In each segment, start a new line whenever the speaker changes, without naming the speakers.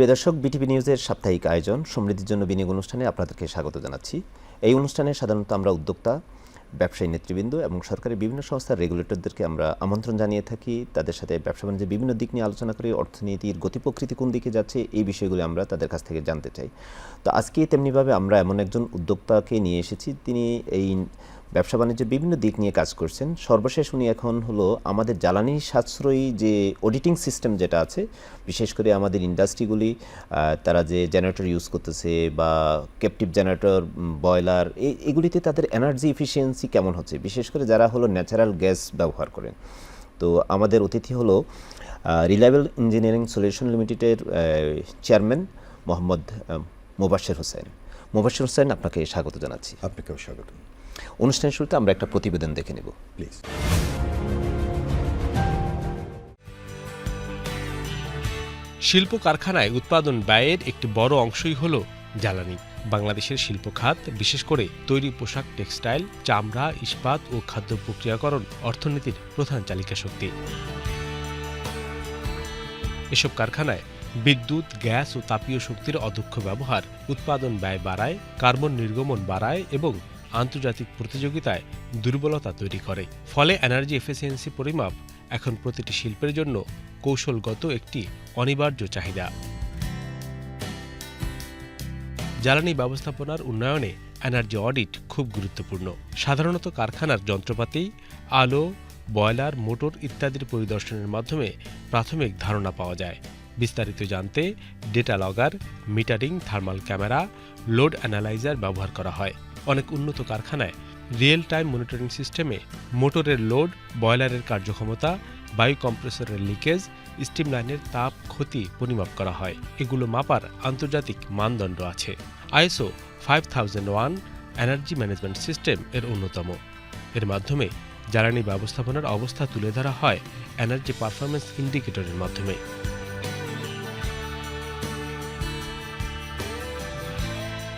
প্রিয় দর্শক, বিটিভি নিউজের সাপ্তাহিক আয়োজন সমৃদ্ধির জন্য বিনিয়োগ অনুষ্ঠানে আপনাদেরকে স্বাগত জানাচ্ছি। এই অনুষ্ঠানে সাধারণত আমরা উদ্যোক্তা, ব্যবসায়ী নেতৃবৃন্দ এবং সরকারের বিভিন্ন সংস্থার রেগুলেটরদেরকে আমরা আমন্ত্রণ জানিয়ে থাকি। তাদের সাথে ব্যবসা বাণিজ্যের বিভিন্ন দিক নিয়ে আলোচনা করি অর্থনীতির গতি প্রকৃতি কোন দিকে যাচ্ছে এই বিষয়গুলি আমরা তাদের কাছ থেকে জানতে চাই। তো আজকে তেমনিভাবে আমরা এমন একজন উদ্যোক্তাকে নিয়ে এসেছি। তিনি এই ব্যবসা বাণিজ্যের বিভিন্ন দিক নিয়ে কাজ করছেন। সর্বশেষ উনি এখন হলো আমাদের জ্বালানি সাশ্রয়ী যে অডিটিং সিস্টেম যেটা আছে বিশেষ করে আমাদের ইন্ডাস্ট্রিগুলি তারা যে জেনারেটর ইউজ করতেছে বা ক্যাপটিভ জেনারেটর বয়লার এগুলিতে তাদের এনার্জি এফিসিয়েন্সি কেমন হচ্ছে? বিশেষ করে যারা হলো ন্যাচারাল গ্যাস ব্যবহার করেন। তো আমাদের অতিথি হলো রিলায়েবল ইঞ্জিনিয়ারিং সলিউশন লিমিটেডের চেয়ারম্যান মোহাম্মদ আহ, মোবাশ্বের হোসেন। মোবাশ্বের হোসেন আপনাকে স্বাগত জানাচ্ছি।
আপনাকেও স্বাগত।
অনুষ্ঠানের শুরুতে আমরা একটা প্রতিবেদন দেখে নেব
প্লিজ
শিল্প কারখানায় উৎপাদন ব্যয়ের একটি বড় অংশই হল জ্বালানি। বাংলাদেশের শিল্প খাত, বিশেষ করে তৈরি পোশাক, টেক্সটাইল, চামড়া, ইস্পাত ও খাদ্য প্রক্রিয়াকরণ অর্থনীতির প্রধান চালিকা শক্তি। এসব কারখানায় বিদ্যুৎ, গ্যাস ও তাপীয় শক্তির অদক্ষ ব্যবহার, উৎপাদন ব্যয় বাড়ায়, কার্বন নির্গমন বাড়ায় এবং আন্তর্জাতিক প্রতিযোগিতায় দুর্বলতা তৈরি করে। ফলে এনার্জি এফিসিয়েন্সি পরিমাপ এখন প্রতিটি শিল্পের জন্য কৌশলগত একটি অনিবার্য চাহিদা। জ্বালানি ব্যবস্থাপনার উন্নয়নে এনার্জি অডিট খুব গুরুত্বপূর্ণ। সাধারণত কারখানার যন্ত্রপাতি, আলো বয়লার মোটর ইত্যাদির পরিদর্শনের মাধ্যমে প্রাথমিক ধারণা পাওয়া যায়। বিস্তারিত জানতে data logger metering thermal camera load analyser ব্যবহার করা হয়। অনেক উন্নত কারখানায় রিয়েল টাইম মনিটরিং সিস্টেমে মোটরের লোড, বয়লারের কার্যক্ষমতা, বায়ু কম্প্রেসরের লিকেজ, স্টিম লাইনের তাপ, ক্ষতি পরিমাপ করা হয়। এগুলো মাপার আন্তর্জাতিক মানদণ্ড আছে। ISO five thousand one energy management system এর অন্যতম। এর মাধ্যমে জ্বালানি ব্যবস্থাপনার অবস্থা তুলে ধরা হয় এনার্জি পারফরমেন্স ইন্ডিকেটরের মাধ্যমে।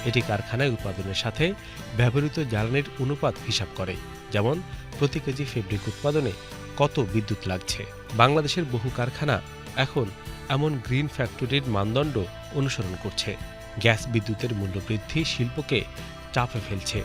এটি কারখানায় উৎপাদনের সাথে ব্যবহৃত জ্বালানির অনুপাত হিসাব করে। যেমন, প্রতি কেজি ফেব্রিক উৎপাদনে কত বিদ্যুৎ লাগছে? বাংলাদেশের বহু কারখানা এখন এমন গ্রিন ফ্যাক্টরির মানদণ্ড অনুসরণ করছে। গ্যাস বিদ্যুতের মূল্য বৃদ্ধি শিল্পকে চাপে ফেলছে।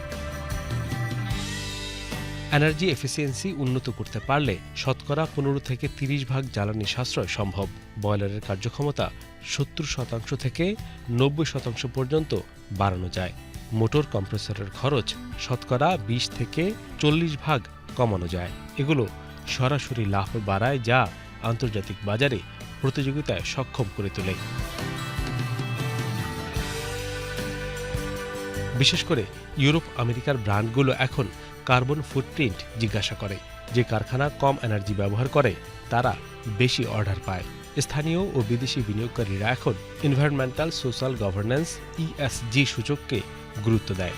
এনার্জি এফিসিয়েন্সি উন্নত করতে পারলে শতকরা পনেরো থেকে তিরিশ ভাগ জ্বালানি সাশ্রয় সম্ভব। বয়লারের কার্যক্ষমতা সত্তর শতাংশ থেকে নব্বই শতাংশ পর্যন্ত বাড়ানো যায়। মোটর কম্প্রেসরের খরচ শতকরা বিশ থেকে চল্লিশ ভাগ কমানো যায়। এগুলো সরাসরি লাভ বাড়ায় যা আন্তর্জাতিক বাজারে প্রতিযোগিতায় সক্ষম করে তোলে। বিশেষ করে ইউরোপ, আমেরিকার ব্র্যান্ডগুলো এখন কার্বন ফুটপ্রিন্ট জিজ্ঞাসা করে। যে কারখানা কম এনার্জি ব্যবহার করে, তারা বেশি অর্ডার পায়। স্থানীয় ও বিদেশি বিনিয়োগকারীরা এখন এনভায়রনমেন্টাল সোশ্যাল গভর্নেন্স ইএসজি সূচককে গুরুত্ব দেয়।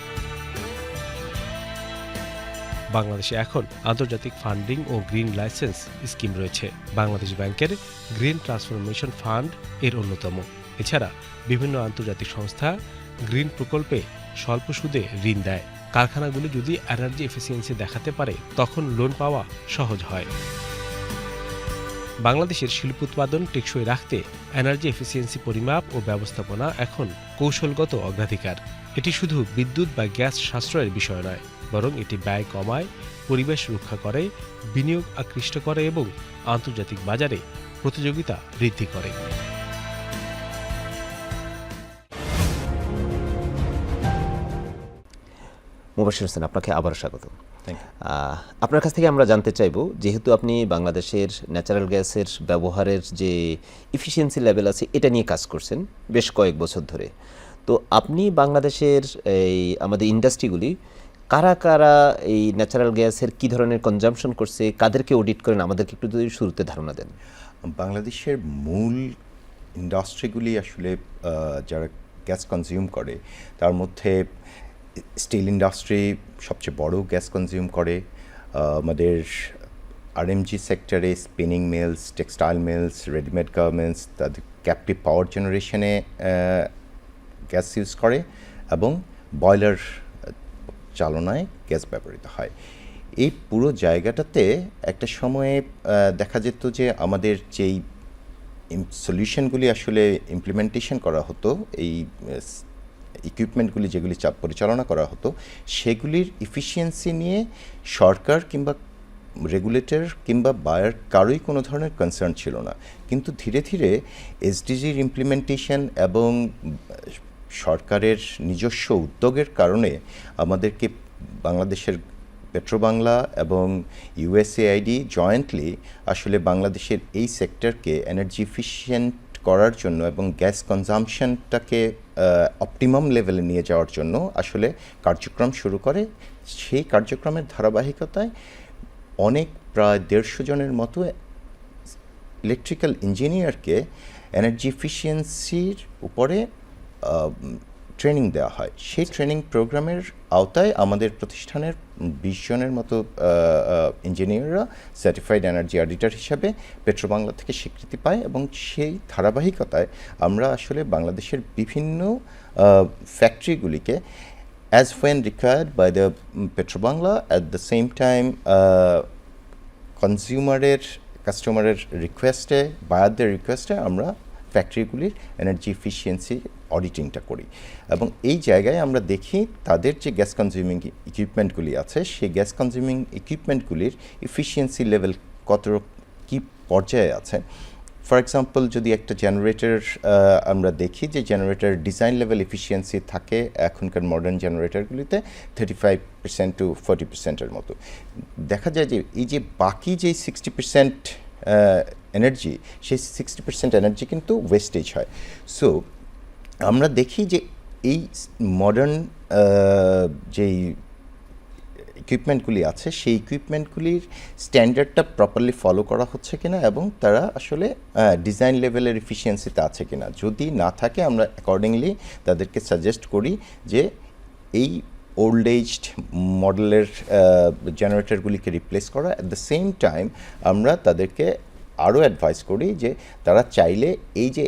বাংলাদেশে এখন আন্তর্জাতিক ফান্ডিং ও গ্রিন লাইসেন্স স্কিম রয়েছে। বাংলাদেশ ব্যাংকের গ্রিন ট্রান্সফরমেশন ফান্ড এর অন্যতম। এছাড়া বিভিন্ন আন্তর্জাতিক সংস্থা গ্রিন প্রকল্পে স্বল্প সুদে ঋণ দেয়। কারখানাগুলি যদি এনার্জি এফিসিয়েন্সি দেখাতে পারে, তখন লোন পাওয়া সহজ হয়। বাংলাদেশের শিল্প উৎপাদন টেকসই রাখতে এনার্জি এফিসিয়েন্সি পরিমাপ ও ব্যবস্থাপনা এখন কৌশলগত অগ্রাধিকার। এটি শুধু বিদ্যুৎ বা গ্যাস সাশ্রয়ের বিষয় নয়, বরং এটি ব্যয় কমায়, পরিবেশ রক্ষা করে, বিনিয়োগ আকৃষ্ট করে এবং আন্তর্জাতিক বাজারে প্রতিযোগিতা বৃদ্ধি করে।
হোসেন, আপনাকে আবার স্বাগত আপনার কাছ থেকে আমরা জানতে চাইব যেহেতু আপনি বাংলাদেশের ন্যাচারাল গ্যাসের ব্যবহারের যে ইফিসিয়েন্সি লেভেল আছে এটা নিয়ে কাজ করছেন বেশ কয়েক বছর ধরে। তো আপনি বাংলাদেশের এই আমাদের ইন্ডাস্ট্রিগুলি কারা কারা এই ন্যাচারাল গ্যাসের কি ধরনের কনজামশন করছে কাদেরকে অডিট করেন আমাদেরকে একটু যদি শুরুতে ধারণা দেন।
বাংলাদেশের মূল ইন্ডাস্ট্রিগুলি আসলে যারা গ্যাস কনজিউম করে তার মধ্যে স্টিল ইন্ডাস্ট্রি সবচেয়ে বড় গ্যাস কনজিউম করে। আমাদের RMG sector spinning mills textile mills readymade garments তাদের ক্যাপটিভ পাওয়ার জেনারেশনে গ্যাস ইউজ করে এবং বয়লার চালনায় গ্যাস ব্যবহৃত হয়। এই পুরো জায়গাটাতে একটা সময়ে দেখা যেত যে আমাদের যেই সলিউশনগুলি আসলে ইমপ্লিমেন্টেশন করা হতো, এই ইকুইপমেন্টগুলি যেগুলি চাপ পরিচালনা করা হতো, সেগুলির ইফিসিয়েন্সি নিয়ে সরকার কিংবা রেগুলেটর কিংবা বায়ার কারোই কোনো ধরনের কনসার্ন ছিল না। কিন্তু ধীরে ধীরে এসডিজির ইমপ্লিমেন্টেশন এবং সরকারের নিজস্ব উদ্যোগের কারণে আমাদেরকে বাংলাদেশের পেট্রোবাংলা এবং ইউএসএআইডি জয়েন্টলি আসলে বাংলাদেশের এই সেক্টরকে এনার্জি এফিশিয়েন্ট করার জন্য এবং গ্যাস কনজামশনটাকে অপটিমাম লেভেলে নিয়ে যাওয়ার জন্য আসলে কার্যক্রম শুরু করে। সেই কার্যক্রমের ধারাবাহিকতায় অনেক প্রায় দেড়শো জনের মতো ইলেকট্রিক্যাল ইঞ্জিনিয়ারকে এনার্জি এফিসিয়েন্সির উপরে ট্রেনিং দেওয়া হয়। সেই ট্রেনিং প্রোগ্রামের আওতায় আমাদের প্রতিষ্ঠানের বিশ জনের মতো ইঞ্জিনিয়াররা সার্টিফাইড এনার্জি অডিটার হিসাবে পেট্রোবাংলা থেকে স্বীকৃতি পায় এবং সেই ধারাবাহিকতায় আমরা আসলে বাংলাদেশের বিভিন্ন ফ্যাক্টরিগুলিকে as when required by the at the same time uh, কনজিউমারের কাস্টমারের রিকোয়েস্টে বায়ারদের রিকোয়েস্টে আমরা ফ্যাক্টরিগুলির এনার্জি এফিসিয়েন্সি অডিটিংটা করি। এবং এই জায়গায় আমরা দেখি তাদের যে গ্যাস কনজিউমিং ইকুইপমেন্টগুলি আছে, সেই গ্যাস কনজিউমিং ইকুইপমেন্টগুলির এফিসিয়েন্সি লেভেল কত কী পর্যায়ে আছে? ফর এক্সাম্পল যদি একটা জেনারেটর আমরা দেখি যে জেনারেটর ডিজাইন লেভেল এফিসিয়েন্সি থাকে এখনকার modern জেনারেটরগুলিতে thirty five percent to forty পার্সেন্টের মতো। দেখা যায় যে এই যে বাকি যে সিক্সটি পার্সেন্ট এনার্জি সেই সিক্সটি পার্সেন্ট এনার্জি কিন্তু ওয়েস্টেজ হয়। সো আমরা দেখি যে এই মডার্ন যেই ইকুইপমেন্টগুলি আছে, সেই ইকুইপমেন্টগুলির স্ট্যান্ডার্ডটা প্রপারলি ফলো করা হচ্ছে কিনা এবং তারা আসলে ডিজাইন লেভেলের এফিসিয়েন্সিতে আছে কিনা। যদি না থাকে, আমরা অ্যাকর্ডিংলি তাদেরকে সাজেস্ট করি যে এই ওল্ড এজড মডেলের জেনারেটরগুলিকে রিপ্লেস করা। অ্যাট দ্য সেম টাইম আমরা তাদেরকে আরও অ্যাডভাইস করি যে তারা চাইলে এই যে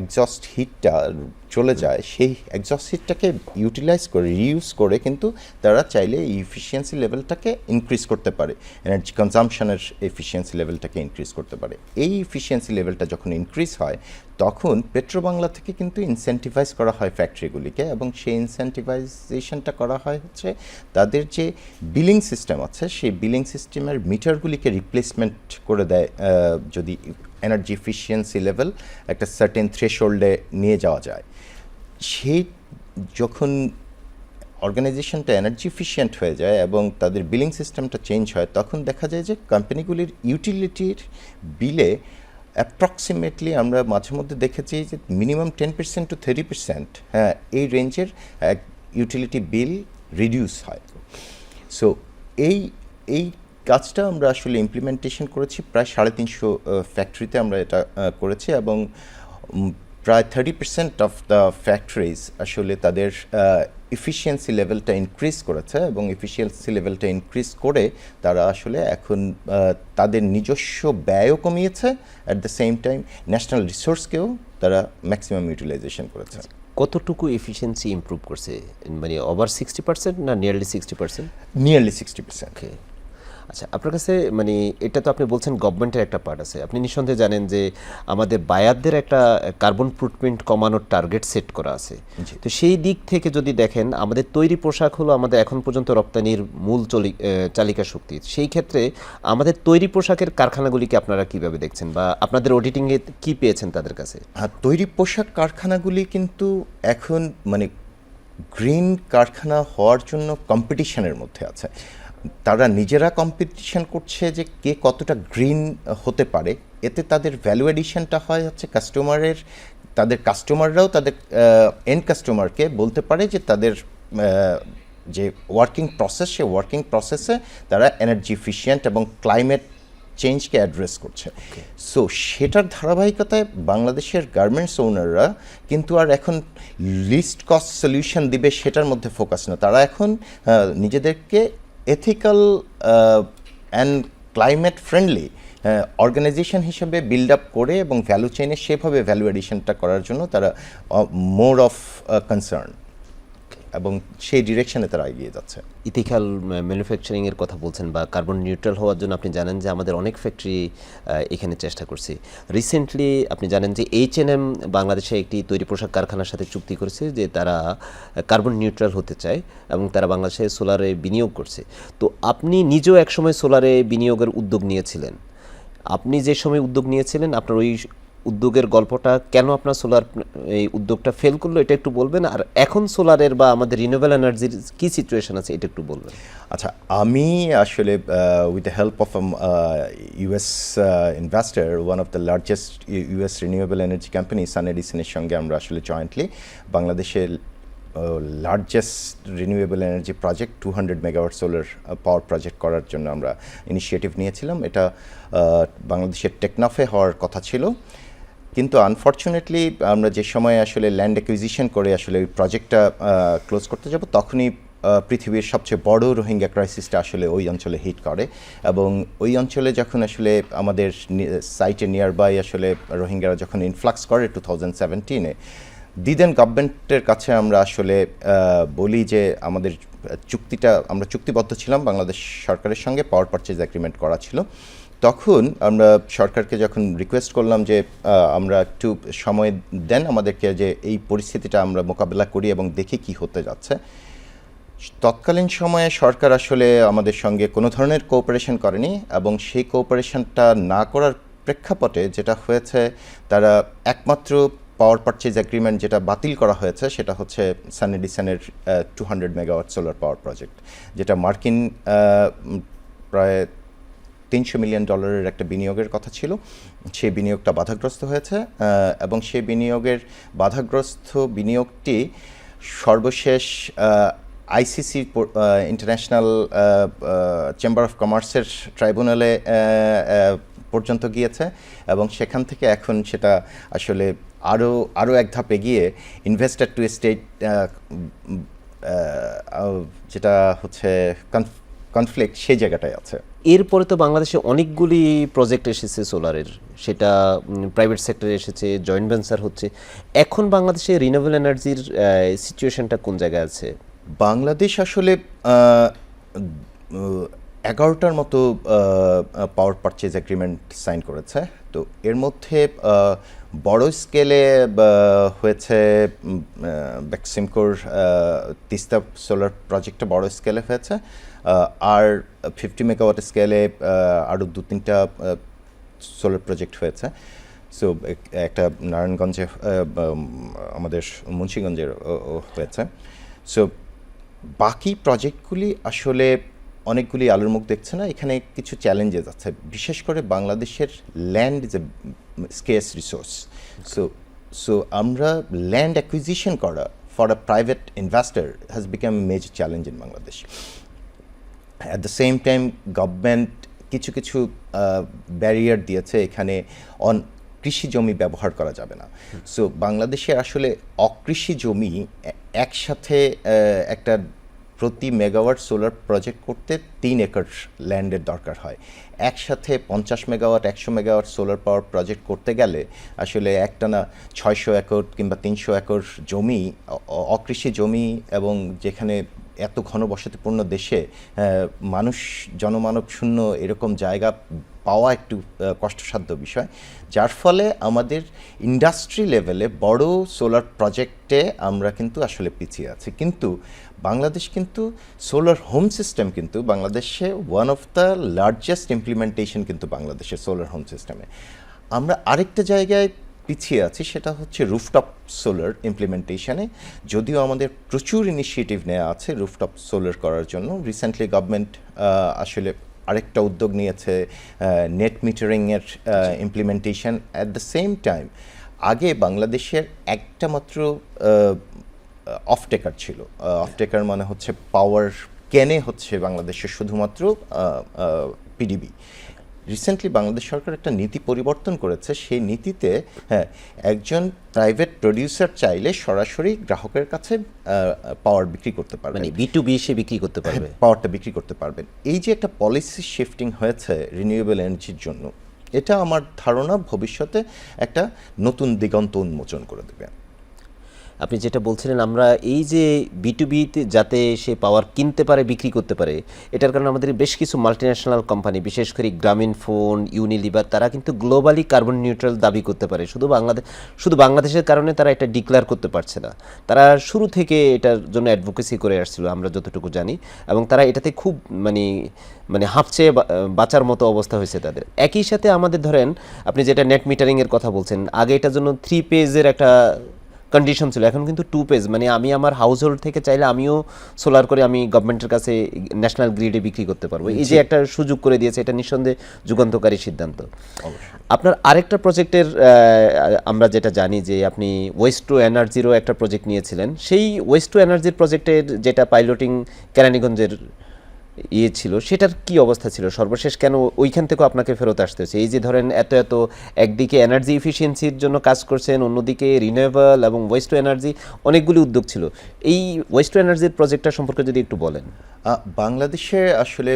এক্সস্ট হিটটা চলে যায়, সেই একজস্ট হিটটাকে ইউটিলাইজ করে রিউজ করে কিন্তু তারা চাইলে ইফিসিয়েন্সি লেভেলটাকে ইনক্রিজ করতে পারে এনার্জি কনজামশনের এফিসিয়েন্সি লেভেলটাকে ইনক্রিজ করতে পারে। এই ইফিসিয়েন্সি লেভেলটা যখন ইনক্রিজ হয়, তখন পেট্রোবাংলা থেকে কিন্তু ইনসেন্টিভাইজ করা হয় ফ্যাক্টরিগুলিকে এবং সেই ইনসেন্টিভাইজেশনটা করা হয় হচ্ছে তাদের যে বিলিং সিস্টেম আছে, সেই বিলিং সিস্টেমের মিটারগুলিকে রিপ্লেসমেন্ট করে দেয় যদি এনার্জি এফিসিয়েন্সি লেভেল একটা সার্টেন থ্রেশোল্ডে নিয়ে যাওয়া যায়। সেই যখন অর্গানাইজেশনটা এনার্জি এফিসিয়েন্ট হয়ে যায় এবং তাদের বিলিং সিস্টেমটা চেঞ্জ হয়, তখন দেখা যায় যে কোম্পানিগুলির ইউটিলিটির বিলে অ্যাপ্রক্সিমেটলি আমরা মাঝে মধ্যে দেখেছি যে minimum ten percent to thirty percent হ্যাঁ এই রেঞ্জের এক ইউটিলিটি বিল রিডিউস হয়। সো এই এই কাজটা আমরা আসলে ইমপ্লিমেন্টেশন করেছি প্রায় সাড়ে তিনশো ফ্যাক্টরিতে আমরা এটা করেছি এবং প্রায় thirty percent of the factories আসলে তাদের এফিসিয়েন্সি লেভেলটা ইনক্রিজ করেছে এবং এফিসিয়েন্সি লেভেলটা ইনক্রিজ করে তারা আসলে এখন তাদের নিজস্ব ব্যয়ও কমিয়েছে at the same time national রিসোর্সকেও তারা ম্যাক্সিমাম ইউটিলাইজেশন করেছে।
কতটুকু এফিসিয়েন্সি ইমপ্রুভ করছে? মানে ওভার সিক্সটি পার্সেন্ট না nearly sixty percent
nearly sixty percent
আচ্ছা আপনার কাছে মানে এটা তো আপনি বলছেন গভর্নমেন্টের একটা পার্ট আছে। আপনি নিঃসন্দেহে জানেন যে আমাদের বায়ারদের একটা কার্বন ফুটপ্রিন্ট কমানোর টার্গেট সেট করা আছে। তো সেই দিক থেকে যদি দেখেন আমাদের তৈরি পোশাক হলো আমাদের এখন পর্যন্ত রপ্তানির মূল চলি চালিকা শক্তি। সেই ক্ষেত্রে আমাদের তৈরি পোশাকের কারখানাগুলিকে আপনারা কীভাবে দেখছেন বা আপনাদের অডিটিংয়ে কি পেয়েছেন তাদের কাছে?
আর তৈরি পোশাক কারখানাগুলি কিন্তু এখন মানে গ্রিন কারখানা হওয়ার জন্য কম্পিটিশনের মধ্যে আছে। তারা নিজেরা কম্পিটিশন করছে যে কে কতটা গ্রিন হতে পারে। এতে তাদের ভ্যালু এডিশনটা হয় হচ্ছে কাস্টমারের তাদের কাস্টমাররাও তাদের এন্ড কাস্টমারকে বলতে পারে যে তাদের যে ওয়ার্কিং প্রসেস সে ওয়ার্কিং প্রসেসে তারা এনার্জি এফিসিয়েন্ট এবং ক্লাইমেট চেঞ্জকে অ্যাড্রেস করছে। সো সেটার ধারাবাহিকতায় বাংলাদেশের গার্মেন্টস ওনাররা কিন্তু আর এখন লিস্ট কস্ট সলিউশন দিবে সেটার মধ্যে ফোকাস না। তারা এখন নিজেদেরকে ethical and climate friendly organisation হিসেবে বিল্ড আপ করে এবং ভ্যালু চেইনে সেভাবে ভ্যালু এডিশনটা করার জন্য তারা মোর অফ কনসার্ন এবং সেই ডিরেকশনে তারা এগিয়ে যাচ্ছে।
ইথিক্যাল ম্যানুফ্যাকচারিং এর কথা বলছেন বা কার্বন নিউট্রাল হওয়ার জন্য আপনি জানেন যে আমাদের অনেক ফ্যাক্টরি এখানে চেষ্টা করছে। রিসেন্টলি আপনি জানেন যে এইচ এন এম বাংলাদেশে একটি তৈরি পোশাক কারখানার সাথে চুক্তি করেছে যে তারা কার্বন নিউট্রাল হতে চায় এবং তারা বাংলাদেশে সোলারে বিনিয়োগ করছে। তো আপনি নিজেও একসময় সোলারে বিনিয়োগের উদ্যোগ নিয়েছিলেন। আপনি যে সময় উদ্যোগ নিয়েছিলেন, আপনার ওই উদ্যোগের গল্পটা কেন আপনার সোলার এই উদ্যোগটা ফেল করল এটা একটু বলবেন? আর এখন সোলারের বা আমাদের রিনিউয়েবল এনার্জির কি সিচুয়েশন আছে এটা একটু বলবেন?
আচ্ছা আমি আসলে with the help of US investor one of the largest US renewable energy company Sun এডিসনের সঙ্গে আমরা আসলে জয়েন্টলি বাংলাদেশের largest renewable energy project two hundred megawatt solar power project করার জন্য আমরা ইনিশিয়েটিভ নিয়েছিলাম। এটা বাংলাদেশের টেকনাফে হওয়ার কথা ছিল। কিন্তু আনফর্চুনেটলি আমরা যে সময় আসলে ল্যান্ড অ্যাকুইজিশন করে আসলে ওই প্রজেক্টটা ক্লোজ করতে যাব, তখনই পৃথিবীর সবচেয়ে বড় রোহিঙ্গা ক্রাইসিসটা আসলে ওই অঞ্চলে হিট করে। এবং ওই অঞ্চলে যখন আসলে আমাদের সাইটে নিয়ার বাই আসলে রোহিঙ্গারা যখন ইনফ্লাক্স করে টু থাউজেন্ড সেভেন্টিনে দিদেন গভর্নমেন্টের কাছে আমরা আসলে বলি যে আমাদের চুক্তিটা, আমরা চুক্তিবদ্ধ ছিলাম, বাংলাদেশ সরকারের সঙ্গে পাওয়ার পারচেজ অ্যাগ্রিমেন্ট করা ছিল। তখন আমরা সরকারকে যখন রিকোয়েস্ট করলাম যে আমরা একটু সময় দেন আমাদেরকে যে এই পরিস্থিতিটা আমরা মোকাবেলা করি এবং দেখি কি হতে যাচ্ছে, তৎকালীন সময়ে সরকার আসলে আমাদের সঙ্গে কোনো ধরনের কোঅপারেশন করেনি এবং সেই কোঅপারেশনটা না করার প্রেক্ষাপটে যেটা হয়েছে, তারা একমাত্র পাওয়ার পারচেজ এগ্রিমেন্ট যেটা বাতিল করা হয়েছে সেটা হচ্ছে Sun এডিসনের two hundred megawatt solar power project যেটা মার্কিন প্রায় তিনশো মিলিয়ন ডলারের একটা বিনিয়োগের কথা ছিল। সেই বিনিয়োগটা বাধাগ্রস্ত হয়েছে এবং সেই বিনিয়োগের বাধাগ্রস্ত বিনিয়োগটি সর্বশেষ আইসিসি ইন্টারন্যাশনাল চেম্বার অফ কমার্সের ট্রাইব্যুনালে পর্যন্ত গিয়েছে, এবং সেখান থেকে এখন সেটা আসলে আরও আরও এক ধাপ এগিয়ে ইনভেস্টার টু স্টেট যেটা হচ্ছে কনফ্লিক্ট সেই জায়গাটায় আছে।
এরপরে তো বাংলাদেশে অনেকগুলি প্রজেক্ট এসেছে সোলারের সেটা প্রাইভেট সেক্টরে এসেছে জয়েন্ট ভেঞ্চার হচ্ছে। এখন বাংলাদেশে রিনিউয়েবল এনার্জির সিচুয়েশনটা কোন জায়গায় আছে?
বাংলাদেশ আসলে এগারোটার মতো পাওয়ার পারচেজ এগ্রিমেন্ট সাইন করেছে। তো এর মধ্যে বড় স্কেলে হয়েছে ব্যাকসিমকোর তিস্তা সোলার প্রজেক্টটা বড় স্কেলে হয়েছে। আর ফিফটি মেগাওয়াট স্কেলে আরও দু তিনটা সোলার প্রজেক্ট হয়েছে। সো একটা নারায়ণগঞ্জে আমাদের মুন্সীগঞ্জের হয়েছে। সো বাকি প্রজেক্টগুলি আসলে অনেকগুলি আলোর মুখ দেখছে না, এখানে কিছু চ্যালেঞ্জেস আছে। বিশেষ করে বাংলাদেশের land is a scarce resource so so আমরা ল্যান্ড অ্যাকুইজিশন করা for a private investor has become major challenge in Bangladesh at the same time government কিছু কিছু ব্যারিয়ার দিয়েছে এখানে অন কৃষি জমি ব্যবহার করা যাবে না। সো বাংলাদেশে আসলে অকৃষি জমি একসাথে একটা প্রতি মেগাওয়াট সোলার প্রজেক্ট করতে তিন একর ল্যান্ডের দরকার হয়। একসাথে পঞ্চাশ মেগাওয়াট একশো মেগাওয়াট সোলার পাওয়ার প্রজেক্ট করতে গেলে আসলে একটানা ছয়শো একর কিংবা তিনশো একর জমি অকৃষি জমি এবং যেখানে এত ঘনবসতিপূর্ণ দেশে মানুষ, জনমানব শূন্য এরকম জায়গা পাওয়া একটু কষ্টসাধ্য বিষয়। যার ফলে আমাদের ইন্ডাস্ট্রি লেভেলে বড় সোলার প্রজেক্টে আমরা কিন্তু আসলে পিছিয়ে আছি। কিন্তু বাংলাদেশ কিন্তু সোলার হোম সিস্টেম কিন্তু বাংলাদেশে one of the largest implementation কিন্তু বাংলাদেশের সোলার হোম সিস্টেমে আমরা আরেকটা জায়গায় পিছিয়ে আছি, সেটা হচ্ছে রুফটপ সোলার ইমপ্লিমেন্টেশনে যদিও আমাদের প্রচুর ইনিশিয়েটিভ নেওয়া আছে রুফটপ সোলার করার জন্য। রিসেন্টলি গভর্নমেন্ট আসলে আরেকটা উদ্যোগ নিয়েছে net মিটারিংয়ের implementation at the same time আগে বাংলাদেশের একটা মাত্র অফটেকার ছিল। অফটেকার মানে হচ্ছে পাওয়ার কেনে হচ্ছে বাংলাদেশের শুধুমাত্র পিডিবি রিসেন্টলি বাংলাদেশ সরকার একটা নীতি পরিবর্তন করেছে। সেই নীতিতে হ্যাঁ একজন প্রাইভেট প্রডিউসার চাইলে সরাসরি গ্রাহকের কাছে পাওয়ার বিক্রি করতে পারবে
মানে বি টু বি সে বিক্রি করতে পারবে।
পাওয়ারটা বিক্রি করতে পারবেন। এই যে একটা পলিসি শিফটিং হয়েছে রিনিউয়েবল এনার্জির জন্য এটা আমার ধারণা ভবিষ্যতে একটা নতুন দিগন্ত উন্মোচন করে দেবে।
আপনি যেটা বলছিলেন, আমরা এই যে বিটুবিতে যাতে সে পাওয়ার কিনতে পারে, বিক্রি করতে পারে, এটার কারণে আমাদের বেশ কিছু মাল্টিন্যাশনাল কোম্পানি বিশেষ করে গ্রামীণ ফোন ইউনিলিভার তারা কিন্তু গ্লোবালি কার্বন নিউট্রাল দাবি করতে পারে। শুধু বাংলাদেশ শুধু বাংলাদেশের কারণে তারা এটা ডিক্লেয়ার করতে পারছে না। তারা শুরু থেকে এটার জন্য অ্যাডভোকেসি করে আসছিল, আমরা যতটুকু জানি, এবং তারা এটাতে খুব মানে মানে হাঁপছে বাঁচার মতো অবস্থা হয়েছে তাদের। একই সাথে আমাদের ধরেন, আপনি যেটা নেট মিটারিংয়ের কথা বলছেন, আগে এটার জন্য থ্রি পেজের একটা কন্ডিশন ছিল। এখন কিন্তু টু পেজ মানে আমি আমার হাউস হোল্ড থেকে চাইলে আমিও সোলার করে আমি গভর্নমেন্টের কাছে ন্যাশনাল গ্রিডে বিক্রি করতে পারব। এই যে একটা সুযোগ করে দিয়েছে এটা নিঃসন্দেহে যুগান্তকারী সিদ্ধান্ত। আপনার আরেকটা প্রজেক্টের আমরা যেটা জানি যে আপনি ওয়েস্ট টু এনার্জিরও একটা প্রজেক্ট নিয়েছিলেন। সেই ওয়েস্ট টু এনার্জির প্রজেক্টের যেটা পাইলটিং কেরানীগঞ্জের ইয়ে ছিল, সেটার কি অবস্থা ছিল? সর্বশেষ কেন ওইখান থেকেও আপনাকে ফেরত আসতে হচ্ছে এই যে ধরেন এত এত একদিকে এনার্জি ইফিসিয়েন্সির জন্য কাজ করছেন, অন্যদিকে রিনিউয়েবল এবং ওয়েস্ট এনার্জি অনেকগুলি উদ্যোগ ছিল। এই ওয়েস্ট এনার্জির প্রজেক্টটা সম্পর্কে যদি একটু বলেন।
বাংলাদেশে আসলে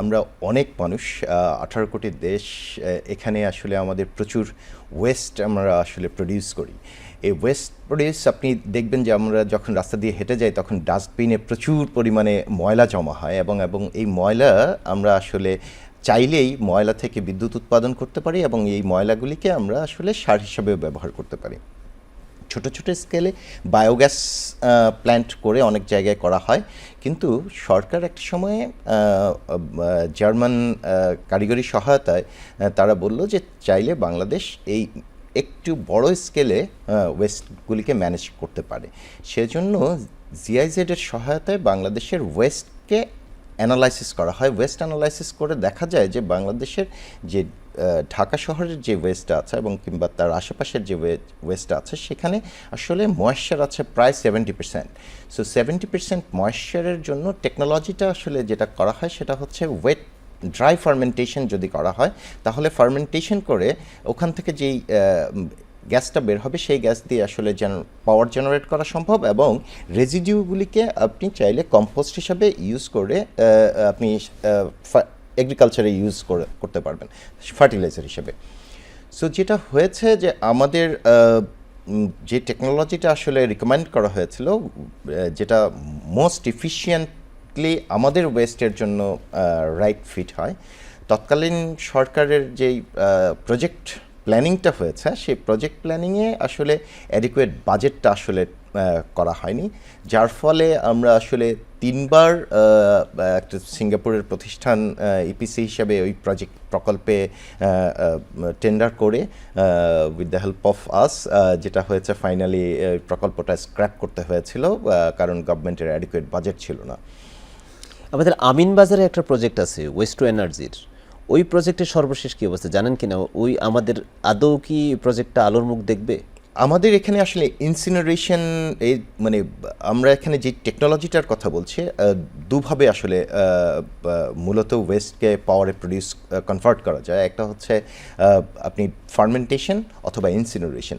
আমরা অনেক মানুষ আঠারো কোটি দেশ এখানে আসলে আমাদের প্রচুর ওয়েস্ট আমরা আসলে প্রডিউস করি। এই ওয়েস্ট প্রডিউস আপনি দেখবেন যে আমরা যখন রাস্তা দিয়ে হেঁটে যাই, তখন ডাস্টবিনে প্রচুর পরিমাণে ময়লা জমা হয় এবং এবং এই ময়লা আমরা আসলে চাইলেই ময়লা থেকে বিদ্যুৎ উৎপাদন করতে পারি এবং এই ময়লাগুলিকে আমরা আসলে সার হিসাবেও ব্যবহার করতে পারি। ছোট ছোট স্কেলে বায়োগ্যাস প্ল্যান্ট করে অনেক জায়গায় করা হয়। কিন্তু সরকার একটা সময়ে জার্মান কারিগরি সহায়তায় তারা বলল যে চাইলে বাংলাদেশ এই একটু বড় স্কেলে ওয়েস্টগুলিকে ম্যানেজ করতে পারে। সেজন্য জিআইজেডের সহায়তায় বাংলাদেশের ওয়েস্টকে অ্যানালাইসিস করা হয়। ওয়েস্ট অ্যানালাইসিস করে দেখা যায় যে বাংলাদেশের যে ঢাকা শহরের যে ওয়েস্টটা আছে এবং কিংবা তার আশেপাশের যে ওয়েস্টটা আছে, সেখানে আসলে ময়েশ্চার আছে প্রায় seventy percent. So seventy percent ময়েশ্চারের জন্য টেকনোলজিটা আসলে যেটা করা হয় সেটা হচ্ছে ওয়েট ড্রাই ফার্মেন্টেশন যদি করা হয়, তাহলে ফার্মেন্টেশন করে ওখান থেকে যেই গ্যাসটা বের হবে, সেই গ্যাস দিয়ে আসলে যেন পাওয়ার জেনারেট করা সম্ভব এবং রেজিডিউগুলিকে আপনি চাইলে কম্পোস্ট হিসাবে ইউজ করে আপনি এগ্রিকালচারে ইউজ করে, করতে পারবেন ফার্টিলাইজার হিসেবে। সো যেটা হয়েছে যে আমাদের যে টেকনোলজিটা আসলে রিকমেন্ড করা হয়েছিল যেটা মোস্ট ইফিশিয়েন্টলি আমাদের ওয়েস্টের জন্য রাইট ফিট হয়। তৎকালীন সরকারের যেই প্রজেক্ট প্ল্যানিংটা হয়েছে, সেই প্রজেক্ট প্ল্যানিংয়ে আসলে অ্যাডিকুয়েট বাজেটটা আসলে করা হয়নি। যার ফলে আমরা আসলে তিনবার একটা সিঙ্গাপুরের প্রতিষ্ঠান ইপিসি হিসাবে ওই প্রজেক্ট প্রকল্পে টেন্ডার করে with the help of us যেটা হয়েছে ফাইনালি প্রকল্পটা স্ক্র্যাপ করতে হয়েছিল কারণ গভর্নমেন্টের অ্যাডিকুয়েট বাজেট ছিল না।
আমাদের আমিন বাজারে একটা প্রজেক্ট আছে ওয়েস্ট টু এনার্জির ওই প্রজেক্টের সর্বশেষ কি অবস্থা? জানেন কিনা ওই আমাদের আদৌ কি প্রজেক্টটা আলোর মুখ দেখবে?
আমাদের এখানে আসলে ইনসিনারেশন এই মানে আমরা এখানে যে টেকনোলজিটার কথা বলছি দুভাবে আসলে মূলত ওয়েস্টকে পাওয়ারে প্রডিউস কনভার্ট করা যায়। একটা হচ্ছে আপনি ফার্মেন্টেশন অথবা ইনসিনারেশন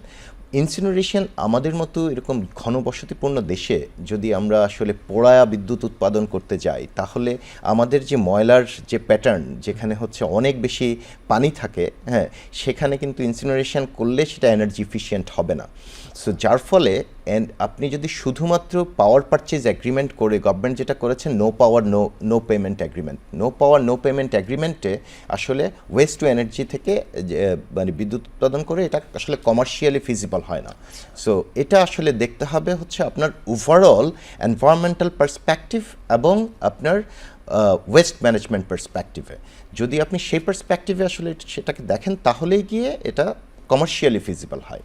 ইনসিনারেশন আমাদের মতো এরকম ঘনবসতিপূর্ণ দেশে যদি আমরা আসলে পোড়ায়া বিদ্যুৎ উৎপাদন করতে যাই, তাহলে আমাদের যে ময়লার যে প্যাটার্ন যেখানে হচ্ছে অনেক বেশি পানি থাকে হ্যাঁ সেখানে কিন্তু ইনসিনারেশন করলে সেটা এনার্জি এফিসিয়েন্ট হবে না। সো যার ফলে, and আপনি যদি শুধুমাত্র পাওয়ার পারচেজ অ্যাগ্রিমেন্ট করে গভর্নমেন্ট যেটা করেছে no power no no payment agreement no power no payment অ্যাগ্রিমেন্টে আসলে ওয়েস্ট টু এনার্জি থেকে মানে বিদ্যুৎ উৎপাদন করে এটা আসলে কমার্শিয়ালি ফিজিবল হয় না। সো এটা আসলে দেখতে হবে হচ্ছে আপনার ওভারঅল এনভায়রনমেন্টাল পার্সপেক্টিভ এবং আপনার ওয়েস্ট ম্যানেজমেন্ট পার্সপেক্টিভে যদি আপনি সেই পার্সপেক্টিভে আসলে সেটাকে দেখেন, তাহলেই গিয়ে এটা কমার্শিয়ালি ফিজিবল হয়।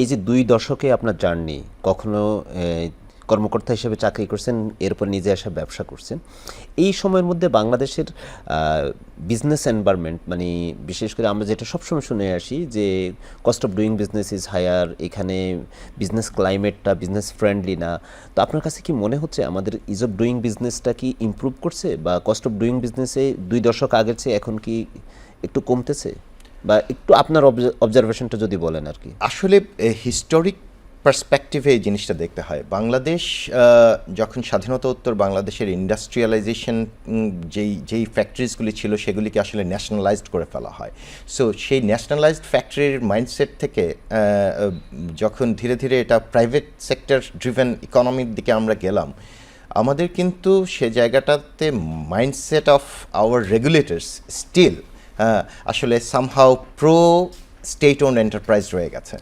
এই যে দুই দশকে আপনার জার্নি, কখনো কর্মকর্তা হিসেবে চাকরি করছেন, এরপর নিজে আসা ব্যবসা করছেন। এই সময়ের মধ্যে বাংলাদেশের বিজনেস এনভায়রনমেন্ট মানে বিশেষ করে আমরা যেটা সবসময় শুনে আসি যে cost of doing business is higher এখানে বিজনেস ক্লাইমেটটা বিজনেস ফ্রেন্ডলি না। তো আপনার কাছে কি মনে হচ্ছে আমাদের ইজ অফ ডুইং বিজনেসটা কি ইমপ্রুভ করছে? বা কস্ট অফ ডুইং বিজনেসে দুই দশক আগের চেয়ে এখন কি একটু কমতেছে? বা একটু আপনার অবজারভেশনটা যদি বলেন আর কি।
আসলে হিস্টোরিক পার্সপেক্টিভে এই জিনিসটা দেখতে হয়। বাংলাদেশ যখন স্বাধীনতা উত্তর বাংলাদেশের ইন্ডাস্ট্রিয়ালাইজেশন যেই যেই ফ্যাক্টরিজগুলি ছিল, সেগুলিকে আসলে ন্যাশনালাইজড করে ফেলা হয়। সো সেই ন্যাশনালাইজড ফ্যাক্টরির মাইন্ডসেট থেকে যখন ধীরে ধীরে এটা প্রাইভেট সেক্টর ড্রিভেন ইকোনমির দিকে আমরা গেলাম, আমাদের কিন্তু সে জায়গাটাতে mindset of our regulators still আসলে somehow pro state own enterprise রয়ে গেছে।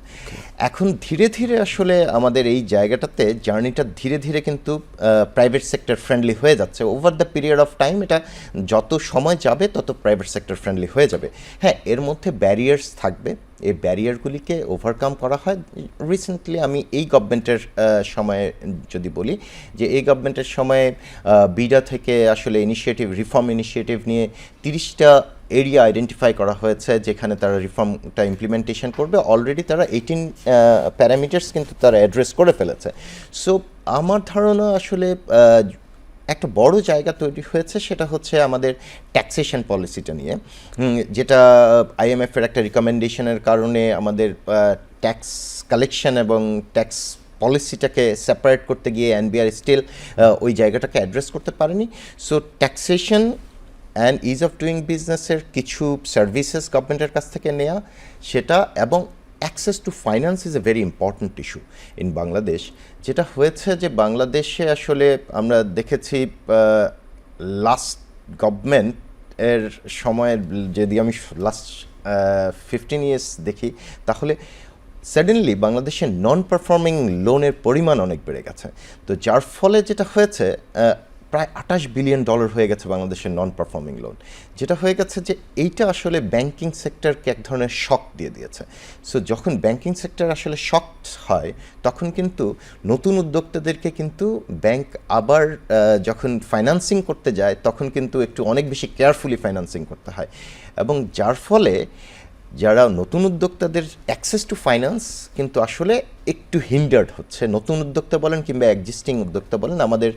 এখন ধীরে ধীরে আসলে আমাদের এই জায়গাটাতে জার্নিটা ধীরে ধীরে কিন্তু প্রাইভেট সেক্টর ফ্রেন্ডলি হয়ে যাচ্ছে। Over the period of time এটা যত সময় যাবে তত প্রাইভেট সেক্টর ফ্রেন্ডলি হয়ে যাবে। হ্যাঁ এর মধ্যে ব্যারিয়ার্স থাকবে। এই ব্যারিয়ারগুলিকে ওভারকাম করা হয়। রিসেন্টলি আমি এই গভর্নমেন্টের সময়ে যদি বলি যে এই গভর্নমেন্টের সময়ে বিডা থেকে আসলে ইনিশিয়েটিভ রিফর্ম ইনিশিয়েটিভ নিয়ে তিরিশটা এরিয়া আইডেন্টিফাই করা হয়েছে যেখানে তারা রিফর্মটা ইমপ্লিমেন্টেশন করবে। অলরেডি তারা এইটিন প্যারামিটার্স কিন্তু তারা অ্যাড্রেস করে ফেলেছে। সো আমার ধারণা আসলে একটা বড় জায়গা তৈরি হয়েছে সেটা হচ্ছে আমাদের ট্যাক্সেশন পলিসিটা নিয়ে। যেটা আইএমএফের একটা রিকমেন্ডেশনের কারণে আমাদের ট্যাক্স কালেকশন এবং ট্যাক্স পলিসিটাকে সেপারেট করতে গিয়ে এনবিআর স্টিল ওই জায়গাটাকে অ্যাড্রেস করতে পারেনি। So taxation and ease of doing বিজনেসের কিছু সার্ভিসেস গভর্নমেন্টের কাছ থেকে নেওয়া সেটা এবং access to finance is a very important issue in Bangladesh যেটা হয়েছে যে বাংলাদেশে আসলে আমরা দেখেছি লাস্ট গভর্নমেন্ট এর সময়ের যদি আমি লাস্ট ফিফটিন ইয়ার্স দেখি, তাহলে সাডেনলি বাংলাদেশের নন পারফর্মিং লোনের পরিমাণ অনেক বেড়ে গেছে। তো যার ফলে যেটা হয়েছে প্রায় আঠাশ বিলিয়ন ডলার হয়ে গেছে বাংলাদেশের নন পারফর্মিং লোন যেটা হয়ে গেছে যে এইটা আসলে ব্যাংকিং সেক্টরকে এক ধরনের শক দিয়ে দিয়েছে। সো যখন ব্যাংকিং সেক্টর আসলে শক হয়, তখন কিন্তু নতুন উদ্যোক্তাদেরকে কিন্তু ব্যাংক আবার যখন ফাইন্যান্সিং করতে যায়, তখন কিন্তু একটু অনেক বেশি কেয়ারফুলি ফাইন্যান্সিং করতে হয়। এবং যার ফলে যারা নতুন উদ্যোক্তাদের অ্যাক্সেস টু ফাইন্যান্স কিন্তু আসলে একটু হিন্ডার্ড হচ্ছে। নতুন উদ্যোক্তা বলেন কিংবা এক্সিস্টিং উদ্যোক্তা বলেন, আমাদের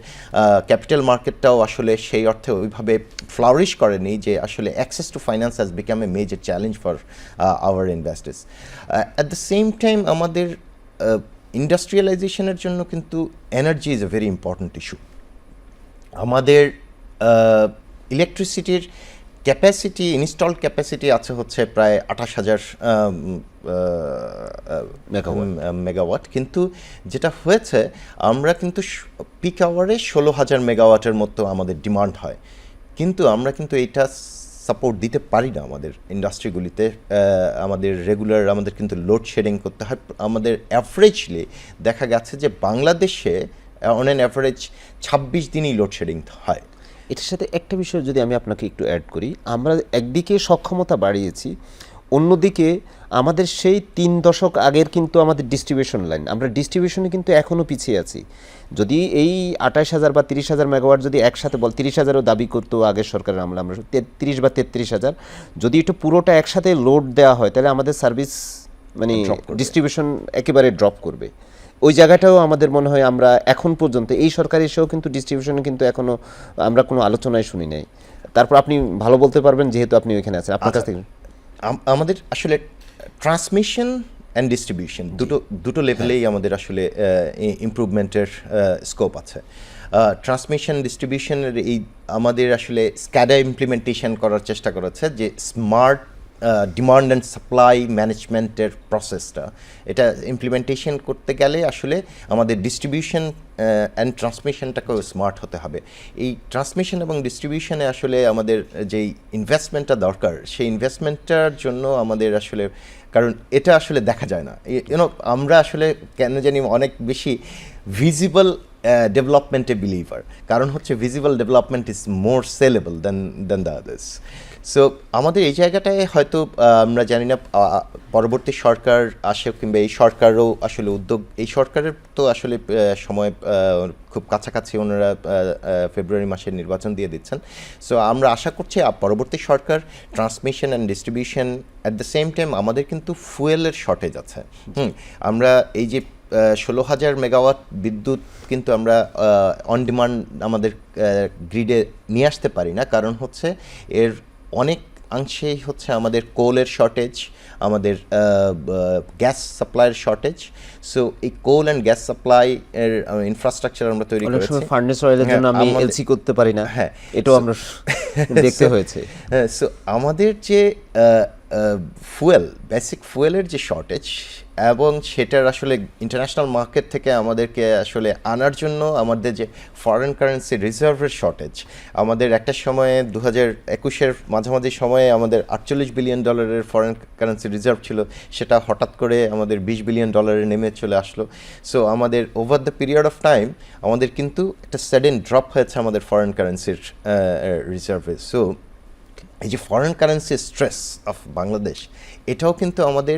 ক্যাপিটাল মার্কেটটাও আসলে সেই অর্থে ওইভাবে ফ্লারিশ করেনি যে আসলে access to finance has become a major challenge for our investors at the same time আমাদের ইন্ডাস্ট্রিয়ালাইজেশনের জন্য কিন্তু energy is a very important issue আমাদের ইলেকট্রিসিটির ক্যাপাসিটি ইনস্টল ক্যাপাসিটি আছে হচ্ছে প্রায় আঠাশ হাজার মেগাওয়াট। কিন্তু যেটা হয়েছে আমরা কিন্তু পিক আওয়ারে ষোলো হাজার মেগাওয়াটের মতো আমাদের ডিমান্ড হয়। কিন্তু আমরা কিন্তু এইটা সাপোর্ট দিতে পারি না আমাদের ইন্ডাস্ট্রিগুলিতে আমাদের রেগুলার আমাদের কিন্তু লোড শেডিং করতে হয়। আমাদের অ্যাভারেজলি দেখা গেছে যে বাংলাদেশে অন অ্যান অ্যাভারেজ ছাব্বিশ দিনই লোড শেডিং হয়।
এটার সাথে একটা বিষয় যদি আমি আপনাকে একটু অ্যাড করি আমরা একদিকে সক্ষমতা বাড়িয়েছি অন্যদিকে আমাদের সেই তিন দশক আগের কিন্তু আমাদের ডিস্ট্রিবিউশন লাইন আমরা ডিস্ট্রিবিউশনে কিন্তু এখনও পিছিয়ে আছি। যদি এই আঠাশ হাজার বা তিরিশ হাজার মেগাওয়াট যদি একসাথে বল তিরিশ হাজারও দাবি করতো আগের সরকারের আমলে আমরা তিরিশ বা তেত্রিশ হাজার যদি একটু পুরোটা একসাথে লোড দেওয়া হয় তাহলে আমাদের সার্ভিস মানে ডিস্ট্রিবিউশন একেবারে ড্রপ করবে। ওই জায়গাটাও আমাদের মনে হয় আমরা এখন পর্যন্ত এই সরকার এসেও কিন্তু ডিস্ট্রিবিউশনে কিন্তু এখনও আমরা কোনো আলোচনায় শুনি নাই। তারপর আপনি ভালো বলতে পারবেন যেহেতু আপনি ওইখানে আছেন। আপনার কাছ
আচ্ছা,
থেকে।
আমাদের আসলে ট্রান্সমিশন অ্যান্ড ডিস্ট্রিবিউশন দুটো দুটো লেভেলেই আমাদের আসলে ইমপ্রুভমেন্টের স্কোপ আছে। ট্রান্সমিশন ডিস্ট্রিবিউশনের এই আমাদের আসলে স্ক্যাডা ইমপ্লিমেন্টেশন করার চেষ্টা করেছে যে স্মার্ট ডিমান্ড অ্যান্ড সাপ্লাই ম্যানেজমেন্টের প্রসেসটা এটা ইমপ্লিমেন্টেশন করতে গেলে আসলে আমাদের ডিস্ট্রিবিউশন অ্যান্ড ট্রান্সমিশনটাকেও স্মার্ট হতে হবে। এই ট্রান্সমিশন এবং ডিস্ট্রিবিউশনে আসলে আমাদের যেই ইনভেস্টমেন্টটা দরকার, সেই ইনভেস্টমেন্টটার জন্য আমাদের আসলে, কারণ এটা আসলে দেখা যায় না। ইউনো আমরা আসলে কেন জানি অনেক বেশি ভিজিবল ডেভেলপমেন্টে বিলিভার কারণ হচ্ছে visible development is more saleable than than the others so আমাদের এই জায়গাটায় হয়তো আমরা জানি না পরবর্তী সরকার আসে কিংবা এই সরকারও আসলে উদ্যোগ, এই সরকারের তো আসলে সময় খুব কাছাকাছি ওনারা ফেব্রুয়ারি মাসের নির্বাচন দিয়ে দিচ্ছেন। সো আমরা আশা করছি পরবর্তী সরকার transmission and distribution at the same time আমাদের কিন্তু ফুয়েলের শর্টেজ আছে। হুম, আমরা এই যে ষোলো হাজার মেগাওয়াট বিদ্যুৎ কিন্তু আমরা অন ডিমান্ড আমাদের গ্রিডে নিয়ে আসতে পারি না। কারণ হচ্ছে, এর অনেকাংশেই হচ্ছে আমাদের কোলের শর্টেজ আমাদের গ্যাস সাপ্লাইয়ের শর্টেজ সো এই কোল অ্যান্ড গ্যাস সাপ্লাই এর ইনফ্রাস্ট্রাকচার আমরা তৈরি
অনেক
করেছি।
ফার্নেস অয়েলের জন্য
হ্যাঁ,
আমি এলসি করতে পারি না।
হ্যাঁ।
এটাও আমরা দেখতে হয়েছে।
হ্যাঁ সো আমাদের যে ফুয়েল বেসিক ফুয়েলের যে শর্টেজ এবং সেটার আসলে ইন্টারন্যাশনাল মার্কেট থেকে আমাদেরকে আসলে আনার জন্য আমাদের যে ফরেন কারেন্সি রিজার্ভের শর্টেজ আমাদের একটা সময়ে দু হাজার একুশের মাঝামাঝি সময়ে আমাদের আটচল্লিশ বিলিয়ন ডলারের ফরেন কারেন্সি রিজার্ভ ছিল, সেটা হঠাৎ করে আমাদের বিশ বিলিয়ন ডলারে নেমে চলে আসলো। সো আমাদের over the period of time আমাদের কিন্তু একটা সাডেন ড্রপ হয়েছে আমাদের ফরেন কারেন্সির রিজার্ভে সো এই যে foreign currency stress of Bangladesh এটাও কিন্তু আমাদের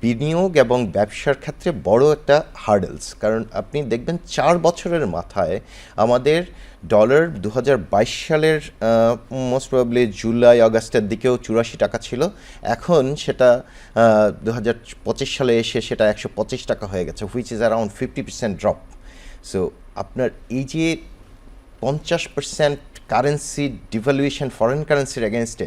বিনিয়োগ এবং ব্যবসার ক্ষেত্রে বড় একটা হার্ডেলস কারণ আপনি দেখবেন চার বছরের মাথায় আমাদের ডলার দু হাজার বাইশ সালের মোস্ট প্রবাবলি জুলাই, আগস্টের দিকেও চুরাশি টাকা ছিল। এখন সেটা দু হাজার পঁচিশ সালে এসে সেটা একশো পঁচিশ টাকা হয়ে গেছে which is around fifty percent drop so আপনার এই যে পঞ্চাশ পার্সেন্ট কারেন্সি ডিভ্যালুয়েশন ফরেন কারেন্সির এগেনস্টে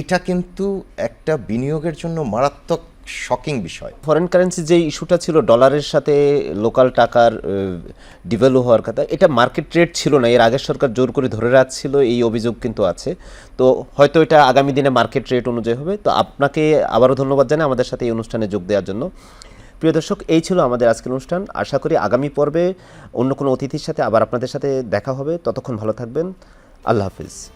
এটা কিন্তু একটা বিনিয়োগের জন্য মারাত্মক শকিং বিষয়।
ফরেন কারেন্সি যে ইস্যুটা ছিল ডলারের সাথে লোকাল টাকার ডিভ্যালু হওয়ার কথা, এটা মার্কেট রেট ছিল না, এর আগের সরকার জোর করে ধরে রাখছিল, এই অভিযোগ কিন্তু আছে। তো হয়তো এটা আগামী দিনে মার্কেট রেট অনুযায়ী হবে। তো আপনাকে আবারও ধন্যবাদ জানাই আমাদের সাথে এই অনুষ্ঠানে যোগ দেওয়ার জন্য। প্রিয় দর্শক, এই ছিল আমাদের আজকের অনুষ্ঠান। আশা করি আগামী পর্বে অন্য কোনো অতিথির সাথে আবার আপনাদের সাথে দেখা হবে। ততক্ষণ ভালো থাকবেন। আল্লাহ হাফিজ।